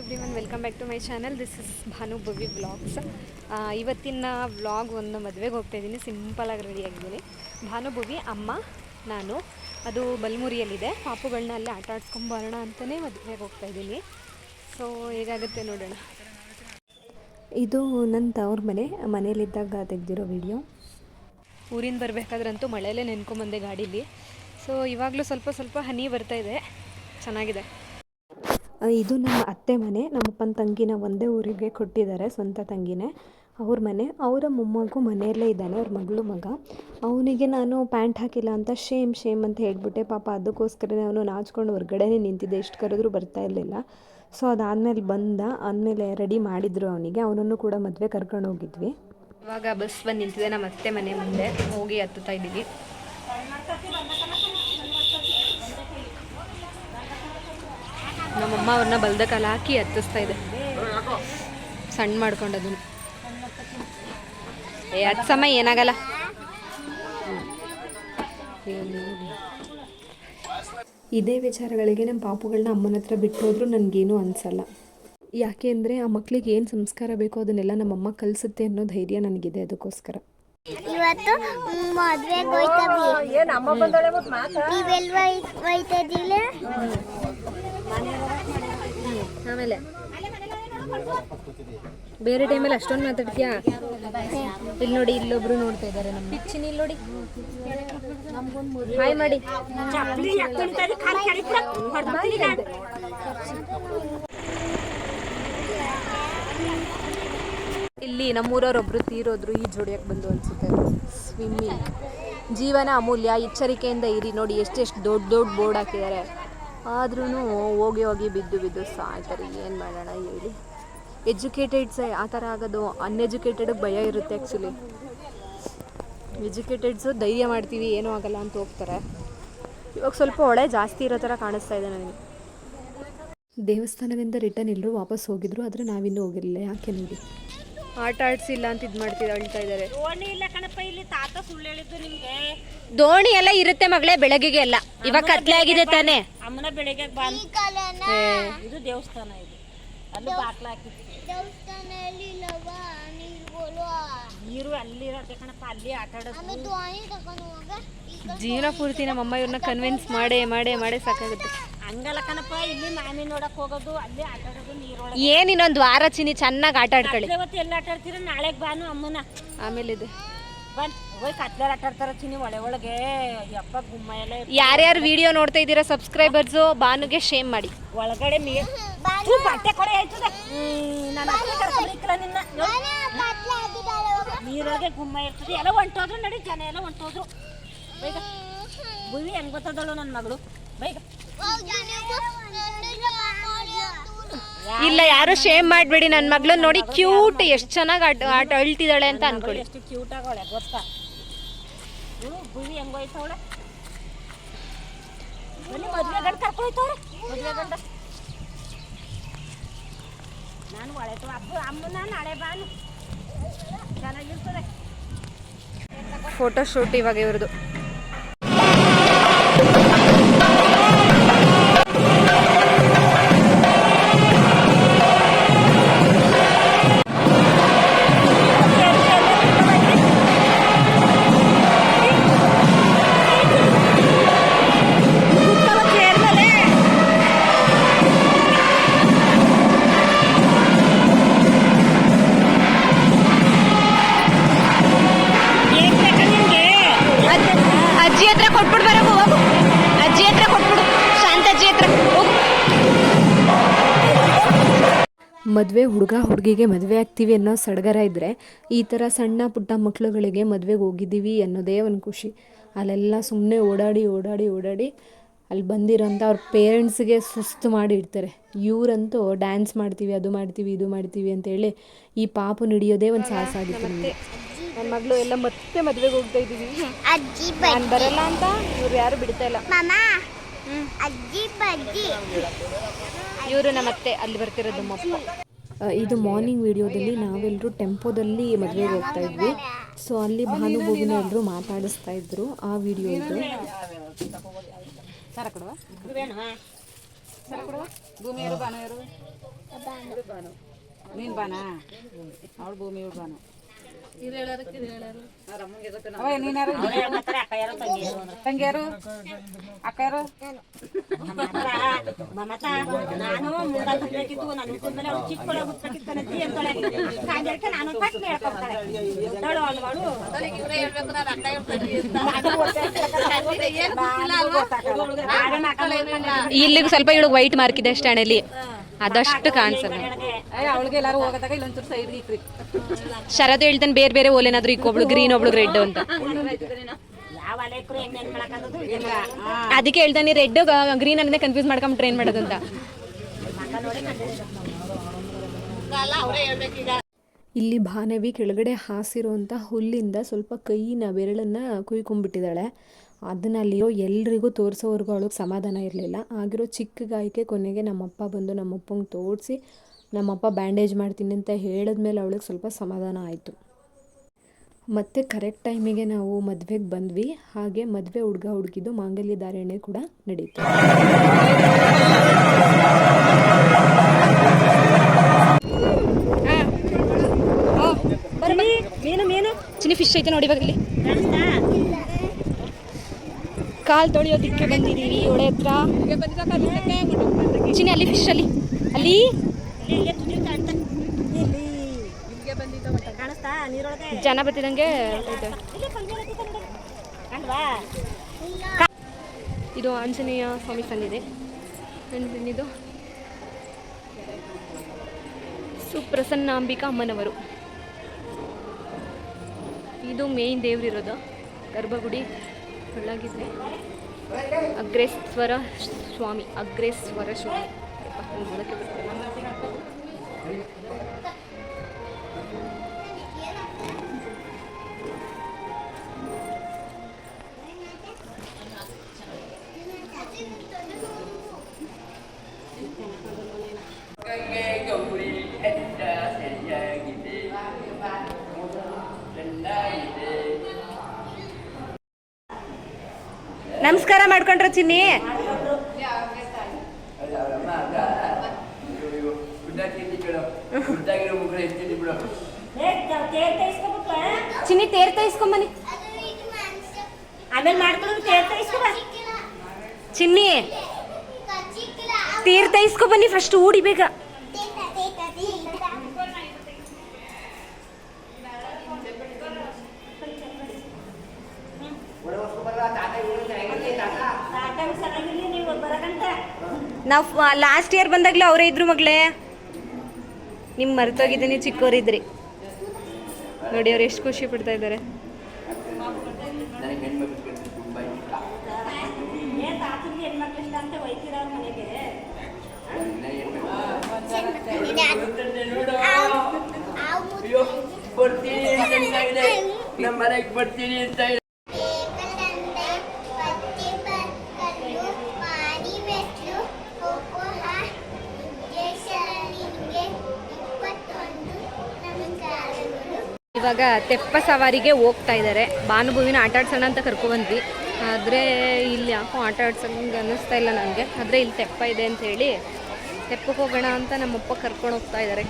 Everyone welcome back to my channel. This is Bhanu Bhavi vlogs. ಇವತ್ತಿನ vlog ಒಂದು ಮದುವೆಗೆ ಹೋಗ್ತಾ ಇದ್ದೀನಿ. ಸಿಂಪಲಾಗಿ ರೆಡಿಯಾಗಿದ್ದೀನಿ ಭಾನು ಬವಿ ಅಮ್ಮ, ನಾನು. ಅದು ಬಲ್ಮುರಿಯಲ್ಲಿದೆ. ಪಾಪುಗಳನ್ನ ಅಲ್ಲೇ ಆಟ ಆಡ್ಸ್ಕೊಂಬರೋಣ ಅಂತಲೇ ಮದುವೆಗೆ ಹೋಗ್ತಾ ಇದ್ದೀನಿ. ಸೊ ಹೇಗಾಗುತ್ತೆ ನೋಡೋಣ. ಇದು ನನ್ನ ತವ್ರ ಮನೆ. ಮನೇಲಿದ್ದಾಗ ತೆಗೆದಿರೋ ವಿಡಿಯೋ ಊರಿಂದ ಬರಬೇಕಾದ್ರಂತೂ ಮಳೆಯಲ್ಲೇ ನೆನ್ಕೊಂಬಂದೆ ಗಾಡೀಲಿ. ಸೊ ಇವಾಗಲೂ ಸ್ವಲ್ಪ ಸ್ವಲ್ಪ ಹನಿ ಬರ್ತಾ ಇದೆ. ಚೆನ್ನಾಗಿದೆ. ಇದು ನಮ್ಮ ಅತ್ತೆ ಮನೆ. ನಮ್ಮಪ್ಪನ ತಂಗಿನ ಒಂದೇ ಊರಿಗೆ ಕೊಟ್ಟಿದ್ದಾರೆ ಸ್ವಂತ ತಂಗಿನೇ. ಅವ್ರ ಮನೆ. ಅವರ ಮೊಮ್ಮಗು ಮನೆಯಲ್ಲೇ ಇದ್ದಾನೆ, ಅವ್ರ ಮಗಳು ಮಗ. ಅವನಿಗೆ ನಾನು ಪ್ಯಾಂಟ್ ಹಾಕಿಲ್ಲ ಅಂತ ಶೇಮ್ ಶೇಮ್ ಅಂತ ಹೇಳ್ಬಿಟ್ಟೆ. ಪಾಪ ಅದಕ್ಕೋಸ್ಕರನೇ ಅವನು ನಾಚ್ಕೊಂಡು ಹೊರಗಡೆನೇ ನಿಂತಿದ್ದೆ. ಎಷ್ಟು ಕರೆದ್ರೂ ಬರ್ತಾ ಇರಲಿಲ್ಲ. ಸೊ ಅದಾದಮೇಲೆ ಬಂದ. ಆದಮೇಲೆ ರೆಡಿ ಮಾಡಿದ್ರು ಅವನಿಗೆ. ಅವನನ್ನು ಕೂಡ ಮದುವೆ ಕರ್ಕೊಂಡು ಹೋಗಿದ್ವಿ. ಇವಾಗ ಬಸ್ ಬಂದು ನಿಂತಿದೆ. ನಮ್ಮ ಅತ್ತೆ ಮನೆ ಮುಂದೆ ಹೋಗಿ ಹತ್ತುತ್ತಾ ಇದ್ದೀವಿ. ನಮ್ಮಮ್ಮ ಅವ್ರನ್ನ ಬಲ್ದ ಕಾಲ ಹಾಕಿ ಹತ್ತಿಸ್ತಾ ಇದೆ. ಸಣ್ಣ ಮಾಡ್ಕೊಂಡದನ್ನು ಏ ಹತ್ತು ಸಮಯ ಏನಾಗಲ್ಲ. ಇದೇ ವಿಚಾರಗಳಿಗೆ ನಮ್ಮ ಪಾಪುಗಳನ್ನ ಅಮ್ಮನ ಹತ್ರ ಬಿಟ್ಟು ಹೋದ್ರೂ ನನಗೇನು ಅನಿಸಲ್ಲ. ಯಾಕೆ ಅಂದರೆ ಆ ಮಕ್ಳಿಗೆ ಏನು ಸಂಸ್ಕಾರ ಬೇಕೋ ಅದನ್ನೆಲ್ಲ ನಮ್ಮಮ್ಮ ಕಲಿಸುತ್ತೆ ಅನ್ನೋ ಧೈರ್ಯ ನನಗಿದೆ ಅದಕ್ಕೋಸ್ಕರ. ಇವತ್ತು ಮದ್ವೆಗೆ ಹೋಯ್ತಾ ಇದ್ದಿಲ್ಲ ಆಮೇಲೆ ಬೇರೆ ಟೈಮಲ್ಲಿ ಅಷ್ಟೊಂದು ಮಾತಾಡ್ತೀಯಾ? ಇಲ್ಲಿ ನೋಡಿ, ಇಲ್ಲೊಬ್ರು ನೋಡ್ತಾ ಇದ್ದಾರೆ ನಮ್ಮ ಪಿಚ್ಚಿನ, ಇಲ್ಲಿ ನೋಡಿ. ಹಾಯ್ ಮಾಡಿ ಇಲ್ಲಿ ನಮ್ಮೂರವ್ರೊಬ್ರು ತೀರೋದ್ರು ಈ ಜೋಡಿಯಕ್ಕೆ ಬಂದು ಅನ್ಸುತ್ತೆ. ಸ್ವಿಮ್ಮಿಂಗ್ ಜೀವನ ಅಮೂಲ್ಯ, ಎಚ್ಚರಿಕೆಯಿಂದ ಇರಿ. ನೋಡಿ, ಎಷ್ಟೆಷ್ಟು ದೊಡ್ಡ ದೊಡ್ಡ ಬೋರ್ಡ್ ಹಾಕಿದ್ದಾರೆ. ಆದ್ರೂ ಹೋಗಿ ಹೋಗಿ ಬಿದ್ದು ಬಿದ್ದು ಸಾಯ್ತಾರೆ ಏನು ಮಾಡೋಣ ಹೇಳಿ. ಎಜುಕೇಟೆಡ್ಸೇ ಆ ಥರ ಆಗೋದು ಅನ್ಎಜುಕೇಟೆಡಿಗೆ ಭಯ ಇರುತ್ತೆ ಆ್ಯಕ್ಚುಲಿ ಎಜುಕೇಟೆಡ್ಸು ಧೈರ್ಯ ಮಾಡ್ತೀವಿ, ಏನೂ ಆಗಲ್ಲ ಅಂತ ಹೋಗ್ತಾರೆ. ಇವಾಗ ಸ್ವಲ್ಪ ಹೊಳೆ ಜಾಸ್ತಿ ಇರೋ ಥರ ಕಾಣಿಸ್ತಾ ಇದೆ ನನಗೆ. ದೇವಸ್ಥಾನದಿಂದ ರಿಟರ್ನ್ ಎಲ್ಲರೂ ವಾಪಸ್ ಹೋಗಿದ್ರು, ಆದರೆ ನಾವಿನ್ನೂ ಹೋಗಿರಲಿಲ್ಲ. ಯಾಕೆ ನೋಡಿ? ಆಟ ಆಡ್ಸಿಲ್ಲ ಅಂತ ಇದು ಮಾಡ್ತಿದ್ ಅಳ್ತಾ ಇದ್ದಾರೆ ದೋಣಿ ಇಲ್ಲ ಕಣಪ್ಪ ಇಲ್ಲಿ ತಾತ ಸುಳ್ಳು ಹೇಳಿದ್ದು ನಿಮ್ಗೆ. ದೋಣಿ ಎಲ್ಲ ಇರುತ್ತೆ ಮಗಳೇ ಬೆಳಗ್ಗೆಗೆ ಎಲ್ಲ. ಇವಾಗ ಕತ್ಲೆ ಆಗಿದೆ ತಾನೆ. ಅಮ್ಮನ ಬೆಳಗ್ಗೆ ಬಂದ್ ಇದು ದೇವಸ್ಥಾನ ಇದು. ಅಲ್ಲಿ ಬಾಕ್ಲ ಹಾಕಿತ್ತು ದೇವಸ್ಥಾನ ನೀರು ಅಲ್ಲಿ ಇರತ್ತೆ ಕಣಪ್ಪ ಅಲ್ಲಿ ಆಟ ಆಡೋದು. ಜೀವನ ಪೂರ್ತಿ ನಮ್ಮ ಅಮ್ಮ ಇವ್ರನ್ನ ಕನ್ವಿನ್ಸ್ ಮಾಡೇ ಮಾಡೇ ಮಾಡೇ ಸಾಕಾಗುತ್ತೆ. ಹಂಗಲ್ಲ ಕಣಪ್ಪ ಇಲ್ಲಿ ಮಾಮಿ ನೋಡಕ್ ಹೋಗೋದು ಅಲ್ಲಿ ಆಟ ಆಡೋದು ನೀರೊಳಗೆ. ಏನ್ ಇನ್ನೊಂದು ವಾರ ಚಿನಿ ಚೆನ್ನಾಗಿ ಆಟ ಆಡ್ಕೊಳ್ಳಿ. ಇವತ್ತು ಎಲ್ಲ ಆಟ ಆಡ್ತೀರ? ನಾಳೆಗ್ ಬಾನು ಅಮ್ಮನ. ಆಮೇಲೆ ಇದೆ ಬಂದ್ ಹೋಗಿ ಕತ್ಲೇರ್ ಆಟ ಆಡ್ತಾರ ಚಿನಿ ಒಳೆ ಒಳಗೆ ಯಪ್ಪ ಗುಮ್ಮ ಎಲ್ಲ ಇರುತ್ತೆ. ಯಾರ್ಯಾರು ವಿಡಿಯೋ ನೋಡ್ತಾ ಇದ್ದೀರಾ ಸಬ್ಸ್ಕ್ರೈಬರ್ಸು ಬಾನುಗೆ ಶೇಮ್ ಮಾಡಿ. ಒಳಗಡೆ ನೀರ್ ಥು, ಬಟ್ಟೆ ಕೊಡೆ ಆಯ್ತದೆ ನಾನು ಕರ್ಕೊಂಡಿಕ್ಕಲ್ಲ ನಿನ್ನ? ನೀರೊಳಗೆ ಗುಮ್ಮ ಇರ್ತದೆ. ಎಲ್ಲ ಹೊಂಟೋದ್ರು ನಡಿ ಜನ ಎಲ್ಲ ಹೊಂಟೋದ್ರು. ಬೈಗ. ಭೂಮಿ ಹೆಂಗ್ ಗೊತ್ತದಳು ನನ್ನ ಮಗಳು? ಬೇಗ. ಇಲ್ಲ ಯಾರು ಶೇಮ್ ಮಾಡಬೇಡಿ. ನನ್ನ ಮಗಳನ್ನ ನೋಡಿ ಕ್ಯೂಟ್ ಎಷ್ಟು ಚೆನ್ನಾಗಿ ಆಟ ಆಟ ಅಳ್ತಿದ್ದಾಳೆ ಅಂತ ಅನ್ಕೊಳ್ಳಿ. ಎಷ್ಟು ಕ್ಯೂಟ್ ಆಗೋಳೆ ಗೊತ್ತಾ? ಹ್ಞೂ ಭುವಿ ಬನ್ನಿ ಮದ್ವೆ ಗಂಡ ಕರ್ಕೊಯ್ತವ್ರೆ ಮದ್ವೆ ಗಂಡ. ನಾನು ಒಳೆತು ಅಪ್ಪ ಅಮ್ಮನ ನಾಳೆ ಬಾನು ಚೆನ್ನಾಗಿರ್ತದೆ. ಫೋಟೋ ಶೂಟ್ ಇವಾಗ ಇವ್ರದ್ದು. ಮದುವೆ ಹುಡುಗ ಹುಡುಗಿಗೆ ಮದುವೆ ಆಗ್ತೀವಿ ಅನ್ನೋ ಸಡಗರ ಇದ್ದರೆ ಈ ಥರ ಸಣ್ಣ ಪುಟ್ಟ ಮಕ್ಕಳುಗಳಿಗೆ ಮದುವೆಗೆ ಹೋಗಿದ್ದೀವಿ ಅನ್ನೋದೇ ಒಂದು ಖುಷಿ. ಅಲ್ಲೆಲ್ಲ ಸುಮ್ಮನೆ ಓಡಾಡಿ ಓಡಾಡಿ ಓಡಾಡಿ ಅಲ್ಲಿ ಬಂದಿರೋಂಥ ಅವ್ರ ಪೇರೆಂಟ್ಸ್ಗೆ ಸುಸ್ತು ಮಾಡಿ ಇಡ್ತಾರೆ. ಇವರಂತೂ ಡ್ಯಾನ್ಸ್ ಮಾಡ್ತೀವಿ ಅದು ಮಾಡ್ತೀವಿ ಇದು ಮಾಡ್ತೀವಿ ಅಂತೇಳಿ ಈ ಪಾಪ ಹಿಡಿಯೋದೇ ಒಂದು ಸಾಹಸ ಆಗಿತ್ತು ನಮಗೆ. ನನ್ನ ಮಗಳು ಎಲ್ಲ ಮತ್ತೆ ಮದುವೆಗೆ ಹೋಗ್ತಾ ಇದ್ದೀವಿ. ಅಜ್ಜಿ ನಾನು ಬರಲ್ಲ ಅಂತ ಇವ್ರು ಯಾರು ಬಿಡ್ತಾ ಇಲ್ಲ. ಅಜ್ಜಿ ಬಜ್ಜಿ. ಇವರು ನಮ್ಮ ಅತ್ತೆ ಅಲ್ಲಿ ಬರ್ತಿರೋದು ನಮ್ಮಪ್ಪ. ಇದು ಮಾರ್ನಿಂಗ್ ವಿಡಿಯೋದಲ್ಲಿ ನಾವೆಲ್ಲರೂ ಟೆಂಪೋದಲ್ಲಿ ಮದುವೆಗೆ ಹೋಗ್ತಾ ಇದ್ವಿ. ಸೊ ಅಲ್ಲಿ ಭಾನುಭೋಗಿನ ಎಲ್ಲರೂ ಮಾತಾಡಿಸ್ತಾ ಇದ್ರು ಆ ವಿಡಿಯೋ ಇದು. ಬಾನ ಅವಳು ಭೂಮಿ ಇವಳು ಬಾನು ತಂಗಿಯಾರು? ಅಕ್ಕರು ನಾನು ನಾನು ಅಂತಾಳೆ ಕಾಂಜಕ್ಕೆ ನಾನು ದೊಡ್ಡ ಇಲ್ಲಿಗೆ ಸ್ವಲ್ಪ ಇವಳಿಗೆ ವೈಟ್ ಮಾರ್ಕ್ ಇದೆ ಅಷ್ಟೇ ಅಣ್ಣಲ್ಲಿ. ಅದಷ್ಟು ಕಾಣಿಸಲ್ಲ ಅವಳಿಗೆ ಎಲ್ಲಾರು ಹೋಗದಾಗ ಇಲ್ಲೊಂಚೂರು ಸೈಡ್ ಇಕ್ರಿ ಶರದ್ ಹೇಳ್ತಾನೆ ಬೇರೆ ಬೇರೆ ಓಲೇನಾದ್ರೂ ಇಕ್ಕೊಬ್ಳು ಗ್ರೀನ್ ಒಬ್ಳು ರೆಡ್ ಅಂತ. ಅದಕ್ಕೆ ಹೇಳ್ತಾನೆ ರೆಡ್ ಗ್ರೀನ್ ಅನ್ನೋದೇ ಕನ್ಫ್ಯೂಸ್ ಮಾಡ್ಕೊಂಡು ಟ್ರೈನ್ ಮಾಡೋದಂತ ಅಂತ. ಇಲ್ಲಿ ಭಾನವಿ ಕೆಳಗಡೆ ಹಾಸಿರುವಂಥ ಹುಲ್ಲಿಂದ ಸ್ವಲ್ಪ ಕೈಯಿನ ಬೆರಳನ್ನು ಕುಯ್ಕೊಂಡ್ಬಿಟ್ಟಿದ್ದಾಳೆ. ಅದನ್ನ ಅಲ್ಲಿರೋ ಎಲ್ರಿಗೂ ತೋರಿಸೋವರೆಗೂ ಅವಳಿಗೆ ಸಮಾಧಾನ ಇರಲಿಲ್ಲ. ಆಗಿರೋ ಚಿಕ್ಕ ಗಾಯಕ್ಕೆ ಕೊನೆಗೆ ನಮ್ಮಪ್ಪ ಬಂದು ನಮ್ಮಪ್ಪಂಗೆ ತೋರಿಸಿ ನಮ್ಮಪ್ಪ ಬ್ಯಾಂಡೇಜ್ ಮಾಡ್ತೀನಿ ಅಂತ ಹೇಳಿದ್ಮೇಲೆ ಅವಳಿಗೆ ಸ್ವಲ್ಪ ಸಮಾಧಾನ ಆಯಿತು. ಮತ್ತು ಕರೆಕ್ಟ್ ಟೈಮಿಗೆ ನಾವು ಮದುವೆಗೆ ಬಂದ್ವಿ. ಹಾಗೆ ಮದುವೆ ಹುಡುಗ ಹುಡುಗಿದು ಮಾಂಗಲ್ಯ ಧಾರಣೆ ಕೂಡ ನಡೀತು. ಮೀನು ಮೀನು. ಚಿನ್ನಿ ಫಿಶ್ ಐತೆ ನೋಡಿ ಇವಾಗ ಇಲ್ಲಿ. ಕಾಲ್ ತೊಳೆಯೋದಿಕ್ಕೆ ಬಂದಿದ್ದೀವಿ ಒಳೆ ಹತ್ರ? ಚಿನಿ ಅಲ್ಲಿ ಫಿಶ್ ಅಲ್ಲಿ. ಅಲ್ಲಿ? ಜನ. ಕಾಣ್ವಾ ಇದು. ಆಂಜನೇಯ ಸ್ವಾಮಿ ಸಂದಿದೆ ಇದು ಸುಪ್ರಸನ್ನಾಂಬಿಕಾ ಅಮ್ಮನವರು. ಇದು ಮೇನ್ ದೇವ್ರಿರೋದು, ಗರ್ಭಗುಡಿ. ಒಳಗಿದೆ ಅಗ್ರೇಶ್ವರ ಸ್ವಾಮಿ ಅಗ್ರೇಶ್ವರ ಸ್ವಾಮಿ ಅಪ್ಪ, ನಂಗ್ ನಮಸ್ಕಾರ ಮಾಡ್ಕೊಂಡ್ರ ಚಿನ್ನಿ? ಚಿನ್ನಿ ತೇರ್ ತೈಸ್ಕೊಂಬನಿ ಆಮೇಲೆ ಮಾಡ್ಕೊಂಡು ತೇರ್ ತೈಸ್ಕೊಬ ಚಿನ್ನಿ ತೇರ್ ತೈಸ್ಕೊ ಬನ್ನಿ ಫಸ್ಟ್ ಊಡಿ ಬೇಗ ತೇತ ತೇತ ತೇತ ತಾಟ ಚೆನ್ನಾಗಿರ್ಲಿ ನೀವು ಲಾಸ್ಟ್ ಇಯರ್ ಬಂದಾಗಲೂ ಅವರೇ ಇದ್ರು ಮಗಳೇ. ನಿಮ್ಮ ಮರ್ತೋಗಿದ್ದೀನಿ ಚಿಕ್ಕವರಿದ್ರಿ ನೋಡಿ, ಅವ್ರು ಎಷ್ಟು ಖುಷಿ ಪಡ್ತಾ ಇದ್ದಾರೆ. ಬರ್ತೀನಿ ಅಂತ ನಮ್ಮ ಮನೆಗೆ ಬರ್ತೀನಿ ಅಂತ ಇವಾಗ ತೆಪ್ಪ ಸವಾರಿಗೆ ಹೋಗ್ತಾ ಇದ್ದಾರೆ. ಭಾನುಭೂವಿನ ಆಟ ಆಡ್ಸೋಣ ಅಂತ ಕರ್ಕೊಬಂದ್ವಿ ಆದರೆ ಇಲ್ಲಿ ಯಾಕೋ ಆಟ ಆಡ್ಸೋಂಗೆ ಅನ್ನಿಸ್ತಾ ಇಲ್ಲ ನನಗೆ. ಆದರೆ ಇಲ್ಲಿ ತೆಪ್ಪ ಇದೆ ಅಂತ ಹೇಳಿ ತೆಪ್ಪಕ್ಕೆ ಹೋಗೋಣ ಅಂತ ನಮ್ಮಪ್ಪ ಕರ್ಕೊಂಡು ಹೋಗ್ತಾ ಇದ್ದಾರೆ.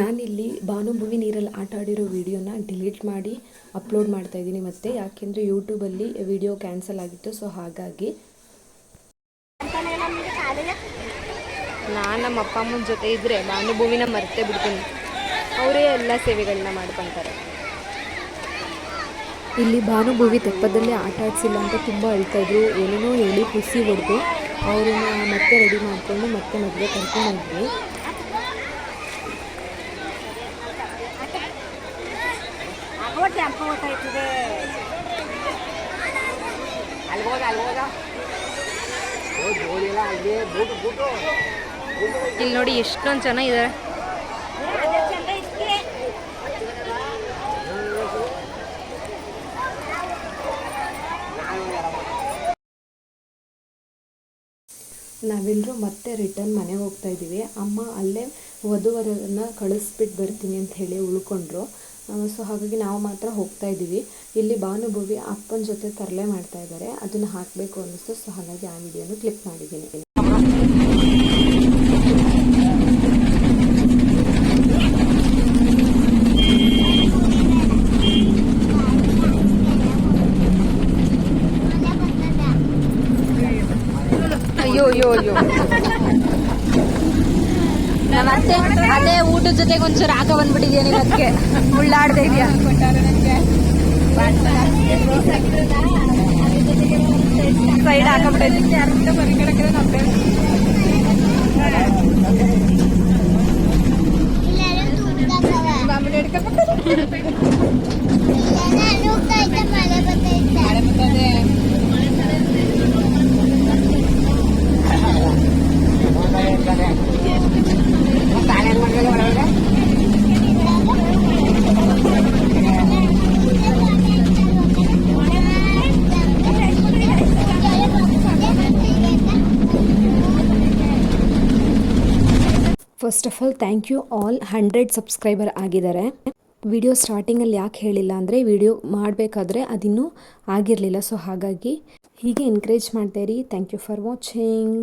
ನಾನಿಲ್ಲಿ ಭಾನುಭೂವಿ ನೀರಲ್ಲಿ ಆಟ ಆಡಿರೋ ವಿಡಿಯೋನ ಡಿಲೀಟ್ ಮಾಡಿ ಅಪ್ಲೋಡ್ ಮಾಡ್ತಾ ಇದ್ದೀನಿ ಮತ್ತೆ. ಯಾಕೆಂದರೆ ಯೂಟ್ಯೂಬಲ್ಲಿ ವಿಡಿಯೋ ಕ್ಯಾನ್ಸಲ್ ಆಗಿತ್ತು, ಸೊ ಹಾಗಾಗಿ ನಾನು ನಮ್ಮ ಅಪ್ಪ ಅಮ್ಮನ ಜೊತೆ ಇದ್ದರೆ ಭಾನುಭೂಮಿನ ಮರೆತೇ ಬಿಡ್ತೀನಿ. ಅವರೇ ಎಲ್ಲ ಸೇವೆಗಳನ್ನ ಮಾಡ್ಕೊತಾರೆ. ಇಲ್ಲಿ ಭಾನುಭೂವಿ ತೆಪ್ಪದಲ್ಲಿ ಆಟ ಆಡಿಸಿಲ್ಲ ಅಂತ ತುಂಬ ಅಳ್ತಾಯಿದ್ರು ಏನೇನೋ ಹೇಳಿ ಖುಷಿ ಹೊಡೆದು ಅವ್ರನ್ನ ಮತ್ತೆ ರೆಡಿ ಮಾಡಿಕೊಂಡು ಮತ್ತೆ ಮದುವೆ ಕರ್ಕೊಂಡೋದ್ವಿ ಅಗವಟ್ಟೆ ಬೂಟು ಹೊಟ್ಟಾಯ್ತದೆ ಇಲ್ಲಿ ನೋಡಿ ಎಷ್ಟೊಂದು ಜನ ಇದ್ದಾರೆ ನಾವೆಲ್ಲರೂ ಮತ್ತೆ ರಿಟರ್ನ್ ಮನೆಗೆ ಹೋಗ್ತಾ ಇದ್ದೀವಿ. ಅಮ್ಮ ಅಲ್ಲೇ ವಧುವರನ್ನ ಕಳಿಸ್ಬಿಟ್ಟು ಬರ್ತೀನಿ ಅಂತ ಹೇಳಿ ಉಳ್ಕೊಂಡ್ರು. ಸೊ ಹಾಗಾಗಿ ನಾವು ಮಾತ್ರ ಹೋಗ್ತಾ ಇದ್ದೀವಿ. ಇಲ್ಲಿ ಭಾನುಭವಿ ಅಪ್ಪನ ಜೊತೆ ತರಲೆ ಮಾಡ್ತಾ ಇದ್ದಾರೆ. ಅದನ್ನು ಹಾಕಬೇಕು ಅನ್ನಿಸ್ತು. ಸೊ ಹಾಗಾಗಿ ಆ ವಿಡಿಯೋನು ಕ್ಲಿಕ್ ಮಾಡಿದ್ದೀನಿ. ಅಯ್ಯೋ ನಮ್ಮತ್ತೆ ಅದೇ ಊಟದ ಜೊತೆಗೆ ಒಂಚೂರು ಹಾಕ ಬಂದ್ಬಿಟ್ಟಿದ್ಯಾ ನೀನು ಅದಕ್ಕೆ ಉಳ್ಳಾಡ್ದೆ ಇದೆಯಾ ಸೈಡ್ ಹಾಕಬಿಟ್ಟಿದ್ದೆ ಎಲ್ಲರೂ ತೂಗ್ತಾಕವ. ಇಲ್ಲ, ನಾನು ಹೋಗ್ತಾ ಇದ್ದೆ, ಮಳೆ ಬರ್ತೈತೆ. First of all thank you all hundred subscriber ಆಗಿದ್ದಾರೆ. ವಿಡಿಯೋ ಸ್ಟಾರ್ಟಿಂಗಲ್ಲಿ ಯಾಕೆ ಹೇಳಿಲ್ಲ ಅಂದರೆ ವಿಡಿಯೋ ಮಾಡಬೇಕಾದ್ರೆ ಅದಿನ್ನೂ ಆಗಿರಲಿಲ್ಲ. ಸೊ ಹಾಗಾಗಿ ಹೀಗೆ ಎನ್ಕರೇಜ್ ಮಾಡ್ತಾ ಇರಿ. Thank you for watching